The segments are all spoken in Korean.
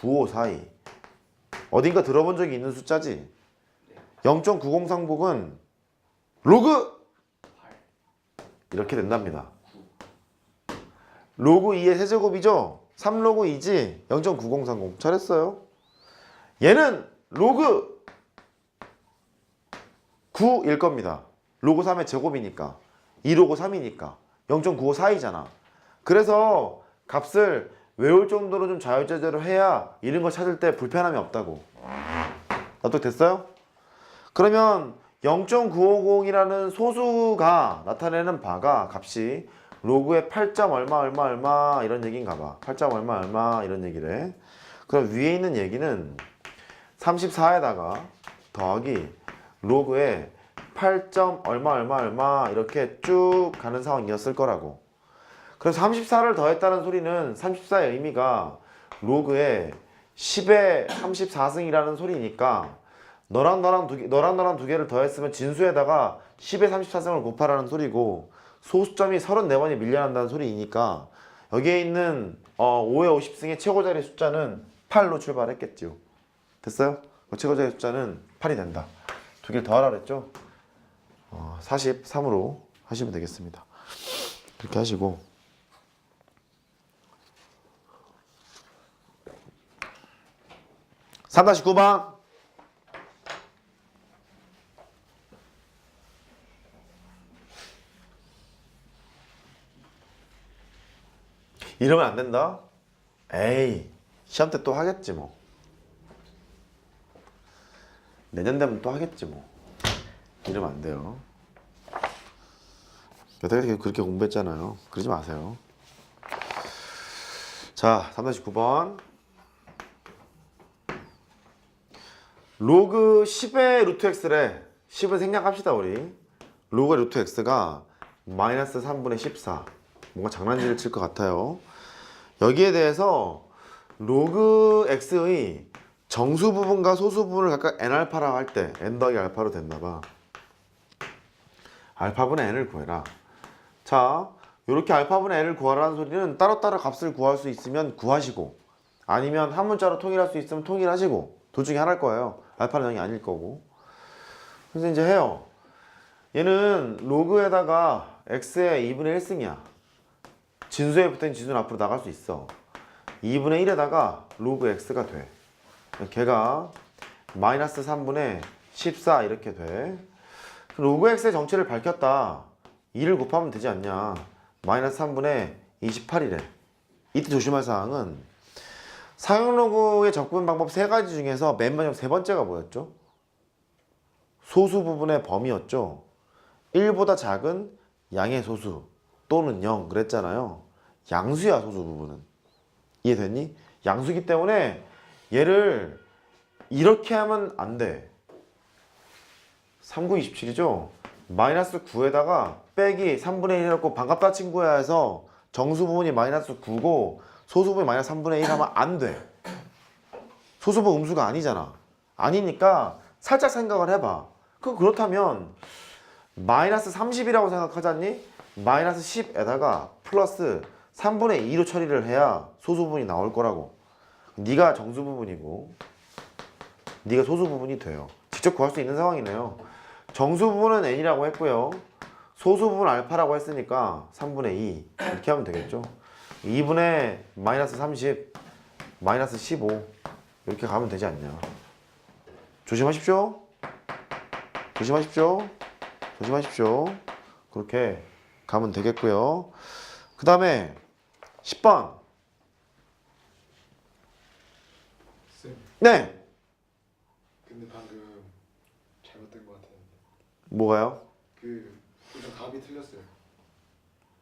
9542 어딘가 들어본 적이 있는 숫자지? 0.90 상복은 로그! 이렇게 된답니다. 로그 2의 세제곱이죠? 3로그 2지 0.9030 잘했어요. 얘는 로그 9일 겁니다. 로그 3의 제곱이니까. 2로그 3이니까. 0.9542잖아. 그래서 값을 외울 정도로 좀 자유자재로 해야 이런 거 찾을 때 불편함이 없다고. 납득 됐어요? 그러면 0.950이라는 소수가 나타내는 바가 값이 로그의 8점 얼마 얼마 얼마 이런 얘기인가 봐. 8점 얼마 얼마 이런 얘기래. 그럼 위에 있는 얘기는 34에다가 더하기 로그의 8점 얼마 얼마 얼마 이렇게 쭉 가는 상황이었을 거라고 그래서 34를 더했다는 소리는 34의 의미가 로그의 10의 34승이라는 소리니까 너랑 너랑 두 개, 너랑 너랑 두 개를 더했으면 진수에다가 10의 34승을 곱하라는 소리고 소수점이 34번이 밀려난다는 소리이니까 여기에 있는 어, 5의 50승의 최고자리 숫자는 8로 출발했겠죠. 됐어요? 그 최고자리 숫자는 8이 된다. 두 개를 더하라 그랬죠? 어, 43으로 하시면 되겠습니다. 그렇게 하시고 3-9번. 이러면 안 된다? 에이 시험 때 또 하겠지 뭐. 내년 되면 또 하겠지 뭐. 이러면 안 돼요. 여태까지 그렇게 공부했잖아요. 그러지 마세요. 자 3-9번 로그 10의 루트 x래 10을 생략합시다 우리. 로그 루트 x가 마이너스 3분의 14 뭔가 장난질을 칠 것 같아요. 여기에 대해서 로그 x의 정수 부분과 소수 부분을 각각 n알파라고 할 때 n 더하기 알파로 됐나봐. 알파분의 n을 구해라. 자 이렇게 알파분의 n을 구하라는 소리는 따로따로 값을 구할 수 있으면 구하시고 아니면 한 문자로 통일할 수 있으면 통일하시고 둘 중에 하나일 거예요. 알파는 0이 아닐 거고. 그래서 이제 해요. 얘는 로그에다가 x의 2분의 1승이야. 진수에 붙은 진수는 앞으로 나갈 수 있어. 2분의 1에다가 로그 x가 돼. 걔가 마이너스 3분의 14 이렇게 돼. 로그 x의 정체를 밝혔다. 2를 곱하면 되지 않냐. 마이너스 3분의 28이래. 이때 조심할 사항은 사용 로그의 접근 방법 세 가지 중에서 맨 마지막 세 번째가 뭐였죠? 소수 부분의 범위였죠 1보다 작은 양의 소수 또는 0 그랬잖아요 양수야 소수 부분은 이해됐니? 양수기 때문에 얘를 이렇게 하면 안 돼 39, 27이죠? 마이너스 9에다가 빼기 3분의 1 해놓고 반갑다 친구야 해서 정수 부분이 마이너스 9고 소수 부분이 마이너스 3분의 1 하면 안 돼. 소수 부분 음수가 아니잖아. 아니니까 살짝 생각을 해봐. 그 그렇다면 마이너스 30이라고 생각하잖니? 마이너스 10에다가 플러스 3분의 2로 처리를 해야 소수 부분이 나올 거라고. 네가 정수 부분이고 네가 소수 부분이 돼요. 직접 구할 수 있는 상황이네요. 정수 부분은 n이라고 했고요. 소수 부분 알파라고 했으니까 3분의 2 이렇게 하면 되겠죠 2분의 마이너스 30 마이너스 15 이렇게 가면 되지 않냐. 조심하십시오. 조심하십시오. 조심하십시오. 그렇게 가면 되겠고요. 그 다음에 10번. 쌤, 네. 근데 방금 잘못된 것 같았는데. 뭐가요? 그 답이 틀렸어요.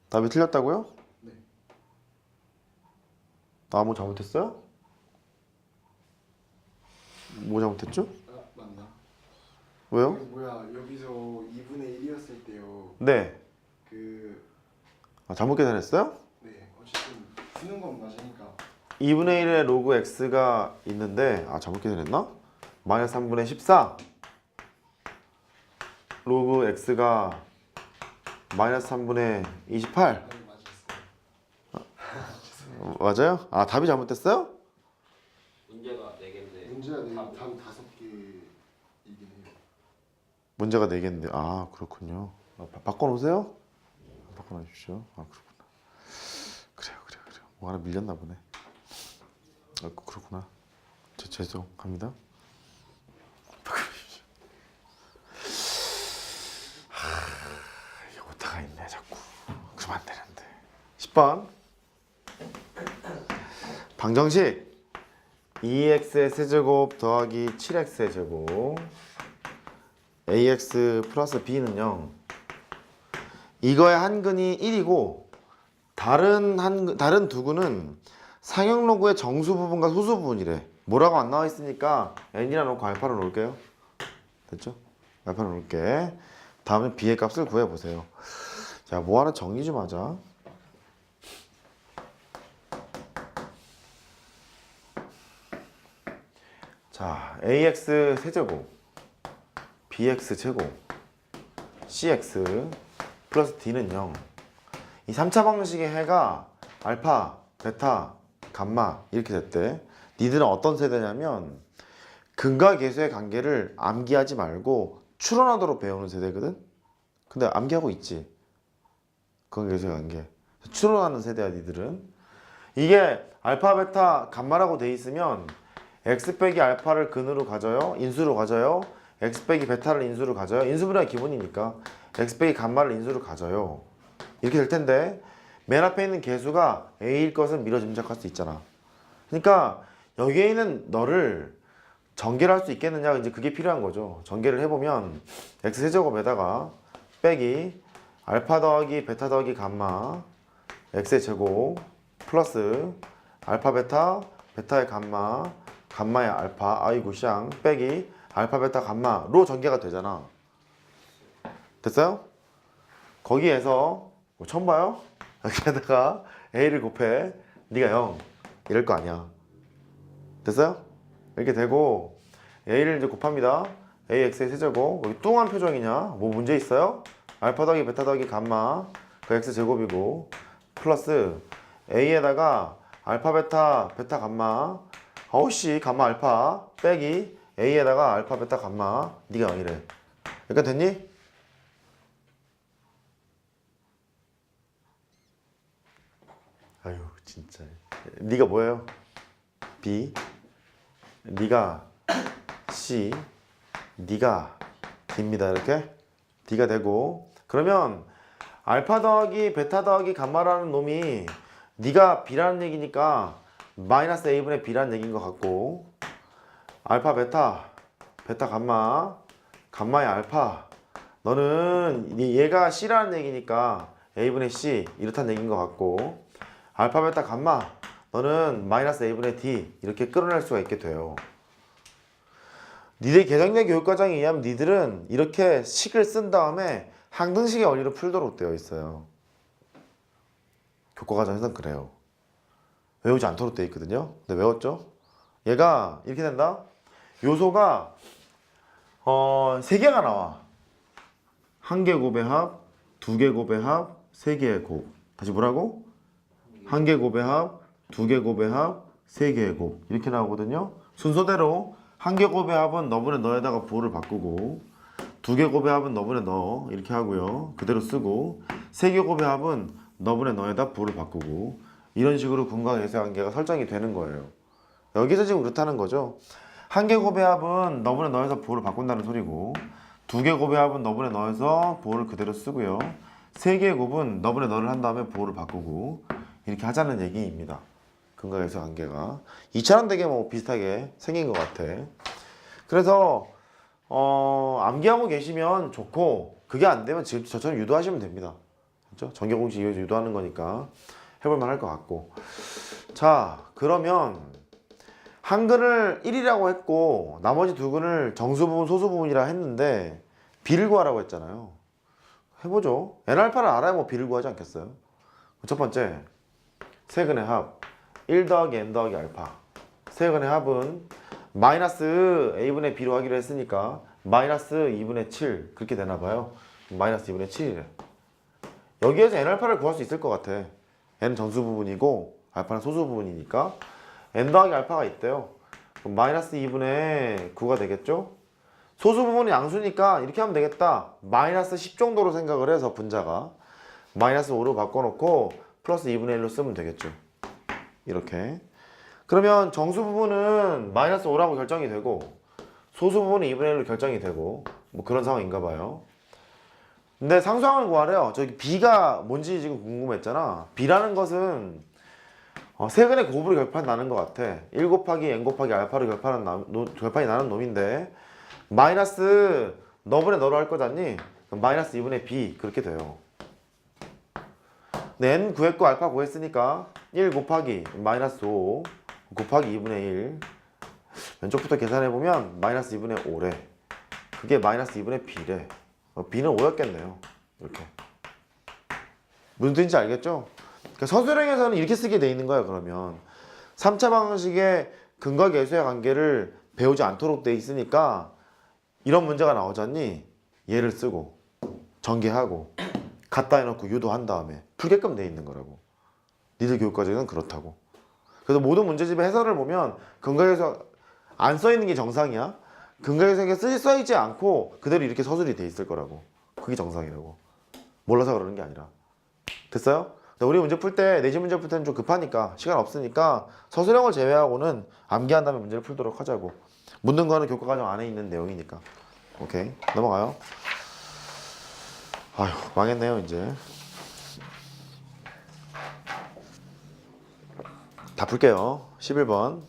답이 틀렸다고요? 네. 나뭐 잘못했어요? 뭐 잘못했죠? 아 맞나? 왜요? 그 뭐야 여기서 2분의 1이었을 때요. 네 그 아, 잘못 계산했어요? 네, 어쨌든 푸는 건 맞으니까 2분의 1의 로그 x가 있는데 아 잘못 계산했나? 마이너스 3분의 14 로그 x가 마이너스 3분의 28 답이 맞아요? 아 답이 잘못됐어요? 문제가 4개인데 문제가 내 답- 다섯 개이긴 해요. 문제가 4개인데 아 그렇군요. 아, 바, 바꿔놓으세요. 바꿔놓으십시오. 아 그렇구나. 그래요 그래요 그래요. 뭐 하나 밀렸나 보네. 아 그렇구나. 제, 죄송합니다. 바꿔놓으십시오. 하, 이거 오타가 있네 자꾸. 그러면 안 되는데. 10번 방정식. 2x의 세제곱 더하기 7x의 제곱. ax 플러스 b는 0 이거의 한 근이 1이고 다른 한 다른 두 근은 상형 로그의 정수 부분과 소수 부분이래. 뭐라고 안 나와 있으니까 n이라 놓고 알파로 놓을게요. 됐죠? 알파로 놓을게. 다음에 b의 값을 구해보세요. 자 뭐 하나 정리 좀 하자 자 ax 세제곱 bx 제곱 cx 플러스 d는 0. 이 3차 방식의 해가 알파, 베타, 감마 이렇게 됐대. 니들은 어떤 세대냐면 근과 계수의 관계를 암기하지 말고 추론하도록 배우는 세대거든. 근데 암기하고 있지. 근과 계수의 관계. 추론하는 세대야 니들은. 이게 알파, 베타, 감마라고 돼 있으면 x 빼기 알파를 근으로 가져요. 인수로 가져요. x 빼기 베타를 인수로 가져요. 인수분해가 기본이니까 x 빼기 감마를 인수로 가져요. 이렇게 될 텐데 맨 앞에 있는 개수가 a일 것은 미뤄 짐작할 수 있잖아. 그러니까 여기에 있는 너를 전개를 할 수 있겠느냐 이제 그게 필요한 거죠. 전개를 해보면 x 세제곱에다가 빼기 알파 더하기 베타 더하기 감마 x의 제곱 플러스 알파 베타 베타의 감마 감마의 알파 아이고 샹 빼기 알파 베타 감마로 전개가 되잖아. 됐어요? 거기에서 뭐 처음 봐요? 여기에다가 a를 곱해 네가 0 이럴 거 아니야. 됐어요? 이렇게 되고 a를 이제 곱합니다. ax의 세제곱 여기 뚱한 표정이냐? 뭐 문제 있어요? 알파 더하기 베타 더하기 감마 그 x 제곱이고 플러스 a에다가 알파 베타 베타 감마 어우씨 감마 알파 빼기 a에다가 알파 베타 감마 네가 0이래. 여기까 됐니? 아유 진짜 네가 뭐예요? B 네가 C 네가 D입니다 이렇게 D가 되고 그러면 알파 더하기 베타 더하기 감마라는 놈이 네가 B라는 얘기니까 마이너스 A분의 B라는 얘기인 것 같고 알파 베타 베타 감마 감마의 알파 너는 얘가 C라는 얘기니까 A분의 C 이렇다는 얘기인 것 같고 알파 베타 감마 너는 마이너스 a분의 d 이렇게 끌어낼 수가 있게 돼요. 니들 개정된 교육과정에 의하면 니들은 이렇게 식을 쓴 다음에 항등식의 원리로 풀도록 되어 있어요. 교과과정에서는 그래요. 외우지 않도록 되어 있거든요. 근데 외웠죠? 얘가 이렇게 된다. 요소가 어, 세 개가 나와. 한개 곱의 합, 두개 곱의 합, 세 개의 곱. 다시 뭐라고? 한개 곱의 합, 두개 곱의 합, 세 개의 곱 이렇게 나오거든요. 순서대로 한개 곱의 합은 너분의 너에다가 부호를 바꾸고 두개 곱의 합은 너분의 너 이렇게 하고요. 그대로 쓰고 세개 곱의 합은 너분의 너에다 부호를 바꾸고 이런 식으로 근과 계수의 관계가 설정이 되는 거예요. 여기서 지금 그렇다는 거죠. 한개 곱의 합은 너분의 너에서 부호를 바꾼다는 소리고 두개 곱의 합은 너분의 너에서 부호를 그대로 쓰고요. 세 개의 곱은 너분의 너를 한 다음에 부호를 바꾸고 이렇게 하자는 얘기입니다. 근과 계수 관계가 2차원 되게 뭐 비슷하게 생긴 것 같아. 그래서 어, 암기하고 계시면 좋고 그게 안 되면 지금 저처럼 유도하시면 됩니다. 그렇죠? 이어서 유도하는 거니까 해볼 만 할 것 같고. 자 그러면 한글을 1이라고 했고 나머지 두 근을 정수 부분 소수 부분이라 했는데 비를 구하라고 했잖아요. 해보죠. n알파를 알아야 뭐 비를 구하지 않겠어요? 첫 번째 세 근의 합1 더하기 n 더하기 알파 세 근의 합은 마이너스 a분의 b로 하기로 했으니까 마이너스 2분의 7 그렇게 되나 봐요 마이너스 2분의 7이래 여기에서 n 알파를 구할 수 있을 것 같아 n은 정수 부분이고 알파는 소수 부분이니까 n 더하기 알파가 있대요 그럼 마이너스 2분의 9가 되겠죠? 소수 부분이 양수니까 이렇게 하면 되겠다. 마이너스 10 정도로 생각을 해서 분자가 마이너스 5로 바꿔놓고 플러스 2분의 1로 쓰면 되겠죠. 이렇게. 그러면 정수 부분은 마이너스 5라고 결정이 되고 소수 부분은 2분의 1로 결정이 되고 뭐 그런 상황인가 봐요. 근데 상수항을 구하래요. 저기 b가 뭔지 지금 궁금했잖아. b라는 것은 어, 세근의 곱으로 결판 나는 것 같아. 1 곱하기 n 곱하기 알파로 결판은 나, 노, 결판이 나는 놈인데 마이너스 너분의 너로 할 거잖니? 마이너스 2분의 b 그렇게 돼요. 네, n 구했고 알파 구했으니까 1 곱하기 마이너스 5 곱하기 2분의 1 왼쪽부터 계산해보면 마이너스 2분의 5래. 그게 마이너스 2분의 b래. 어, b는 5였겠네요. 이렇게. 무슨 뜻인지 알겠죠? 그러니까 서술형에서는 이렇게 쓰게 돼 있는 거예요. 그러면 3차 방식의 근과 계수의 관계를 배우지 않도록 돼 있으니까 이런 문제가 나오잖니 얘를 쓰고 전개하고 갖다 해놓고 유도한 다음에 풀게끔 돼 있는 거라고. 니들 교육과정은 그렇다고. 그래서 모든 문제집의 해설을 보면 근과 계수 안써 있는 게 정상이야. 근과 계수에 쓰써 있지 않고 그대로 이렇게 서술이 돼 있을 거라고. 그게 정상이라고. 몰라서 그러는 게 아니라. 됐어요? 우리 문제 풀 때 내신 문제 풀 때는 좀 급하니까 시간 없으니까 서술형을 제외하고는 암기한 다음에 문제를 풀도록 하자고. 묻는 거는 교과 과정 안에 있는 내용이니까. 오케이 넘어가요. 아휴 망했네요 이제. 다 풀게요. 11번.